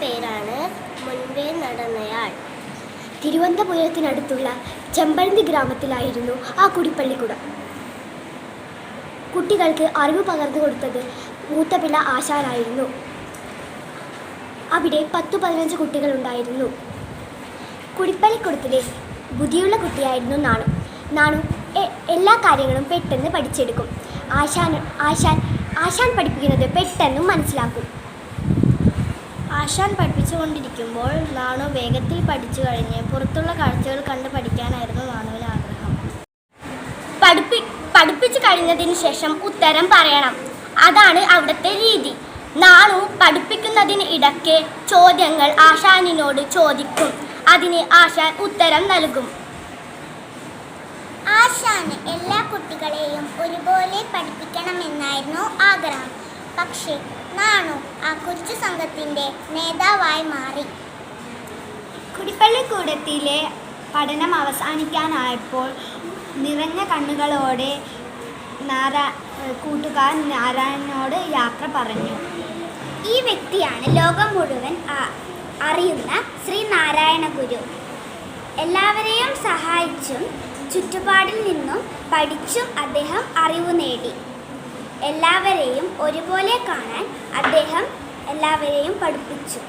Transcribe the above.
പേരാണ് മുൻപേ നടന്നയാൾ. തിരുവനന്തപുരത്തിനടുത്തുള്ള ചെമ്പഴന്തി ഗ്രാമത്തിലായിരുന്നു ആ കുടിപ്പള്ളിക്കുടം. കുട്ടികൾക്ക് അറിവ് പകർന്നു കൊടുത്തത് മൂത്തപിള്ള ആശാനായിരുന്നു. അവിടെ പത്തു പതിനഞ്ച് കുട്ടികളുണ്ടായിരുന്നു. കുടിപ്പള്ളിക്കുടത്തിലെ ബുദ്ധിയുള്ള കുട്ടിയായിരുന്നു നാണു. നാണു എല്ലാ കാര്യങ്ങളും പെട്ടെന്ന് പഠിച്ചെടുക്കും. ആശാൻ ആശാൻ ആശാൻ പഠിപ്പിക്കുന്നത് പെട്ടെന്നും മനസ്സിലാക്കും. ആശാൻ പഠിപ്പിച്ചുകൊണ്ടിരിക്കുമ്പോൾ നാണു വേഗത്തിൽ പഠിച്ചു കഴിഞ്ഞ് പുറത്തുള്ള കാഴ്ചകൾ കണ്ട് പഠിക്കാനായിരുന്നു നാണുവിന് ആഗ്രഹം. പഠിപ്പി പഠിപ്പിച്ചു കഴിഞ്ഞതിന് ശേഷം ഉത്തരം പറയണം. അതാണ് അവിടുത്തെ രീതി. നാണു പഠിപ്പിക്കുന്നതിന് ഇടയ്ക്ക് ചോദ്യങ്ങൾ ആശാനിനോട് ചോദിക്കും. അതിന് ആശാൻ ഉത്തരം നൽകും. ആശാന് എല്ലാ കുട്ടികളെയും ഒരുപോലെ പഠിപ്പിക്കണമെന്നായിരുന്നു ആഗ്രഹം. പക്ഷേ നാണു ആ കുരിച്ചു സംഘത്തിന്റെ നേതാവായി മാറി. കുടിപ്പള്ളിക്കൂടത്തിലെ പഠനം അവസാനിക്കാനായപ്പോൾ നിറഞ്ഞ കണ്ണുകളോടെ നാരാ കൂട്ടുകാർ നാരായണനോട് യാത്ര പറഞ്ഞു. ഈ വ്യക്തിയാണ് ലോകം മുഴുവൻ അറിയുന്ന ശ്രീ നാരായണ ഗുരു. എല്ലാവരെയും സഹായിച്ചും ചുറ്റുപാടിൽ നിന്നും പഠിച്ചും അദ്ദേഹം അറിവ് നേടി. എല്ലാവരെയും ഒരുപോലെ കാണാൻ അദ്ദേഹം എല്ലാവരെയും പഠിപ്പിച്ചു.